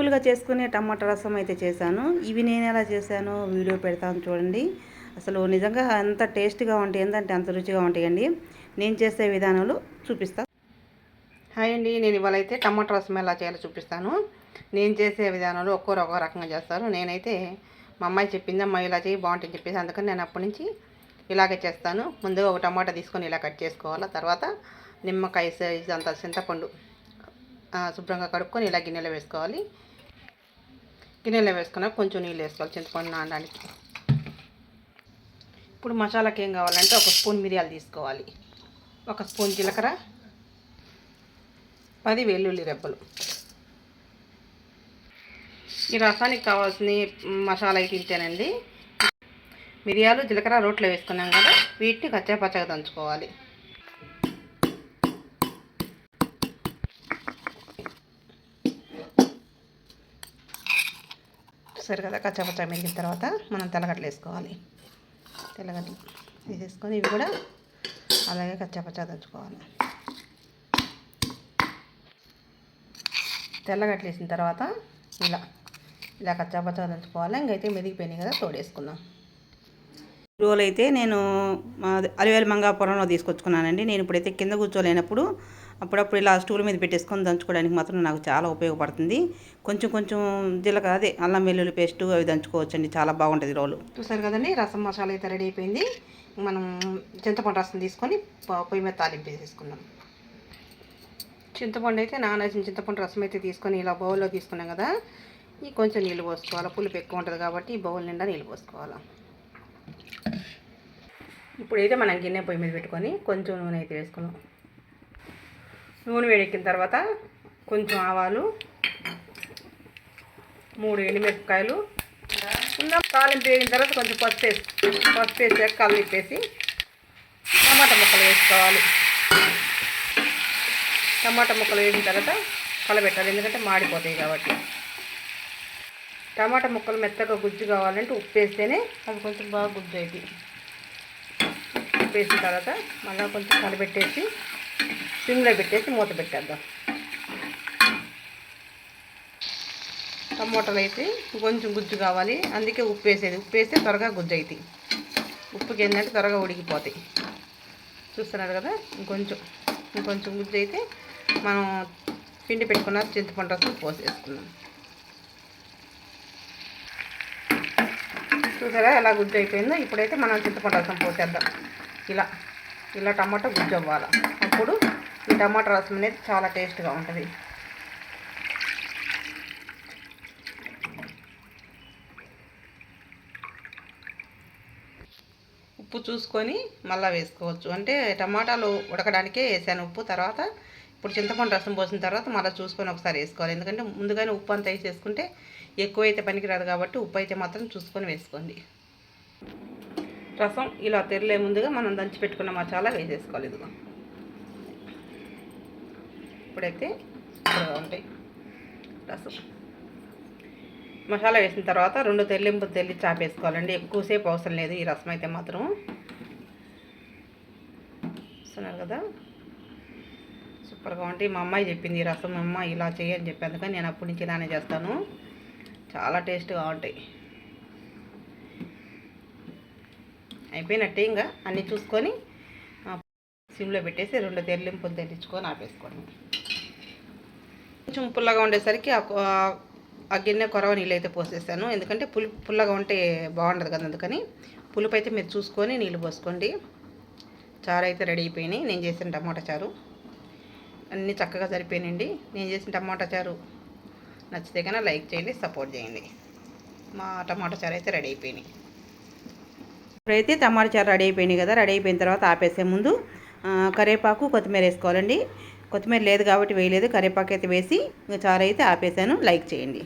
సింపుల్గా చేసుకునే టమాటా రసం అయితే చేశాను. ఇవి నేను ఎలా చేశానో వీడియో పెడతాను చూడండి. అసలు నిజంగా అంత టేస్ట్గా ఉంటాయి. ఏంటంటే అంత రుచిగా ఉంటాయండి. నేను చేసే విధానంలో చూపిస్తాను హాయ్ అండి. నేను ఇవాళ అయితే టమాటా రసం ఎలా చేయాలో చూపిస్తాను. నేను చేసే విధానంలో ఒక్కొరు ఒక్కో రకంగా చేస్తారు. నేనైతే మా అమ్మాయి చెప్పింది అమ్మాయి ఇలా చేయి బాగుంటుంది చెప్పేసి. అందుకని నేను అప్పటి నుంచి ఇలాగే చేస్తాను. ముందుగా ఒక టమాటా తీసుకొని ఇలా కట్ చేసుకోవాలి. తర్వాత నిమ్మకాయ సైజ్ అంత చింతపండు శుభ్రంగా కడుక్కొని ఇలా గిన్నెలో వేసుకోవాలి. గిన్నెలో వేసుకున్నాక కొంచెం నీళ్ళు వేసుకోవాలి చింతపండు నానడానికి. ఇప్పుడు మసాలాకి ఏం కావాలంటే ఒక స్పూన్ మిరియాలు తీసుకోవాలి. ఒక స్పూన్ జీలకర్ర పది వెల్లుల్లి రెబ్బలు. ఈ రసానికి కావాల్సిన మసాలా తింటేనండి. మిరియాలు జీలకర్ర రోట్లో వేసుకున్నాం కదా వీటిని కచ్చాపచ్చగా దంచుకోవాలి. సరే కదా కచ్చాపచ్చగా మెరిగిన తర్వాత మనం తెల్లగడ్డలు వేసుకోవాలి. తెల్లగడ్డలు వేసేసుకొని ఇవి కూడా అలాగే కచ్చాపచ్చగా దంచుకోవాలి. తెల్లగడ్డలు వేసిన తర్వాత ఇలా ఇలా కచ్చాపచ్చగా దంచుకోవాలి. ఇంకైతే మెదిగిపోయినాయి కదా తోడేసుకుందాం. రోల్ అయితే నేను అలివేలు మంగాపురంలో తీసుకొచ్చుకున్నానండి. నేను ఇప్పుడైతే కింద కూర్చోలేనప్పుడు అప్పుడప్పుడు ఇలా స్టూల్ మీద పెట్టేసుకొని దంచుకోవడానికి మాత్రం నాకు చాలా ఉపయోగపడుతుంది. కొంచెం కొంచెం జీలకర్ర అదే అల్లం వెల్లుల్లి పేస్ట్ అవి దంచుకోవచ్చండి. చాలా బాగుంటుంది రోలు. చూసారు కదండి రసం మసాలా అయితే రెడీ అయిపోయింది. మనం చింతపండు రసం తీసుకొని పొయ్యి మీద తాలింపు వేసేసుకుందాం. చింతపండు అయితే నానేసిన చింతపండు రసం అయితే తీసుకొని ఇలా బౌల్లో తీసుకున్నాం కదా ఈ కొంచెం నీళ్ళు పోసుకోవాలి. పులుపు ఎక్కువ ఉంటుంది కాబట్టి ఈ బౌల్ నిండా నీళ్ళు పోసుకోవాలి. ఇప్పుడైతే మనం గిన్నె పొయ్యి మీద పెట్టుకొని కొంచెం నూనె అయితే వేసుకున్నాం. నూనె వేడెక్కిన తర్వాత కొంచెం ఆవాలు మూడు ఎండుమిరపకాయలు ఉన్న తాలింపు వేగిన తర్వాత కొంచెం పసుపు వేసి పసుపు వేసాక ఇప్పేసి టమాటా ముక్కలు వేసుకోవాలి. టమాటా ముక్కలు వేసిన తర్వాత కలబెట్టాలి. ఎందుకంటే మాడిపోతాయి కాబట్టి. టమాటా ముక్కలు మెత్తగా గుజ్జు కావాలంటే ఉప్పు వేస్తేనే అవి కొంచెం బాగా గుజ్జు అవుతాయి ఉప్పు వేసిన తర్వాత మళ్ళీ కొంచెం కలబెట్టేసి సిమ్లో పెట్టేసి మూత పెట్టేద్దాం. టమోటాలు అయితే కొంచెం గుజ్జు కావాలి. అందుకే ఉప్పు వేసేది. ఉప్పు వేస్తే త్వరగా గుజ్జు అవుతాయి ఉప్పుకి ఏంటంటే త్వరగా ఉడికిపోతాయి. చూస్తున్నారు కదా? ఇంకొంచెం ఇంకొంచెం గుజ్జు అయితే మనం పిండి పెట్టుకున్న చింతపండు రసం పోసేసుకుందాం. చూసారా? ఎలా గుజ్జు అయిపోయిందో. ఇప్పుడైతే మనం చింతపండు రసం పోసేద్దాం. ఇలా ఇలా టమాటా గుజ్జు అవ్వాలి? అప్పుడు ఈ టమాటా రసం అనేది చాలా టేస్ట్గా ఉంటుంది. ఉప్పు చూసుకొని మళ్ళీ వేసుకోవచ్చు. అంటే టమాటాలు ఉడకడానికే వేసాను ఉప్పు తర్వాత ఇప్పుడు చింతపండు రసం పోసిన తర్వాత మళ్ళీ చూసుకొని ఒకసారి వేసుకోవాలి. ఎందుకంటే ముందుగానే ఉప్పు అంతా వేసేసుకుంటే అయితే పనికిరాదు కాబట్టి ఉప్పు అయితే మాత్రం చూసుకొని వేసుకోండి. రసం ఇలా తెరలే ముందుగా మనం దంచి పెట్టుకున్న మసాలా వేసేసుకోవాలి ఇదిగో. ఇప్పుడైతే ఉంటాయి రసం. మసాలా వేసిన తర్వాత రెండు తెల్లింపు తెల్లి చాపేసుకోవాలండి ఎక్కువసేపు అవసరం లేదు ఈ రసం అయితే మాత్రం. చూస్తున్నారు కదా? సూపర్గా ఉంటాయి మా అమ్మాయి చెప్పింది రసం అమ్మ ఇలా చేయని చెప్పి. అందుకని నేను అప్పటి నుంచి ఇలానే చేస్తాను. చాలా టేస్ట్గా ఉంటాయి. అయిపోయినట్టే ఇంకా అన్నీ చూసుకొని సిమ్లో పెట్టేసి రెండు తెల్లింపులు తెరించుకొని ఆపేసుకోండి. కొంచెం పుల్లగా ఉండేసరికి ఆ ఆ గిన్నె కొరవ నీళ్ళు అయితే పోసేసాను. ఎందుకంటే పులి పుల్లగా ఉంటే బాగుండదు కదా అందుకని. పులుపు అయితే మీరు చూసుకొని నీళ్ళు పోసుకోండి. చారు అయితే రెడీ అయిపోయినాయి. నేను చేసిన టమాటా చారు. అన్నీ చక్కగా సరిపోయినండి నేను చేసిన టమాటా చారు నచ్చితే కన్నా లైక్ చేయండి సపోర్ట్ చేయండి. మా టమాటా చారు అయితే రెడీ అయిపోయినాయి. ఇప్పుడైతే టమాటా చారు రెడీ అయిపోయినాయి కదా రెడీ అయిపోయిన తర్వాత ఆపేసే ముందు కరివేపాకు కొత్తిమీర వేసుకోవాలండి. కొత్తిమీర లేదు కాబట్టి వేయలేదు కరివేపాకు అయితే వేసి చారు అయితే ఆపేసాను. లైక్ చేయండి.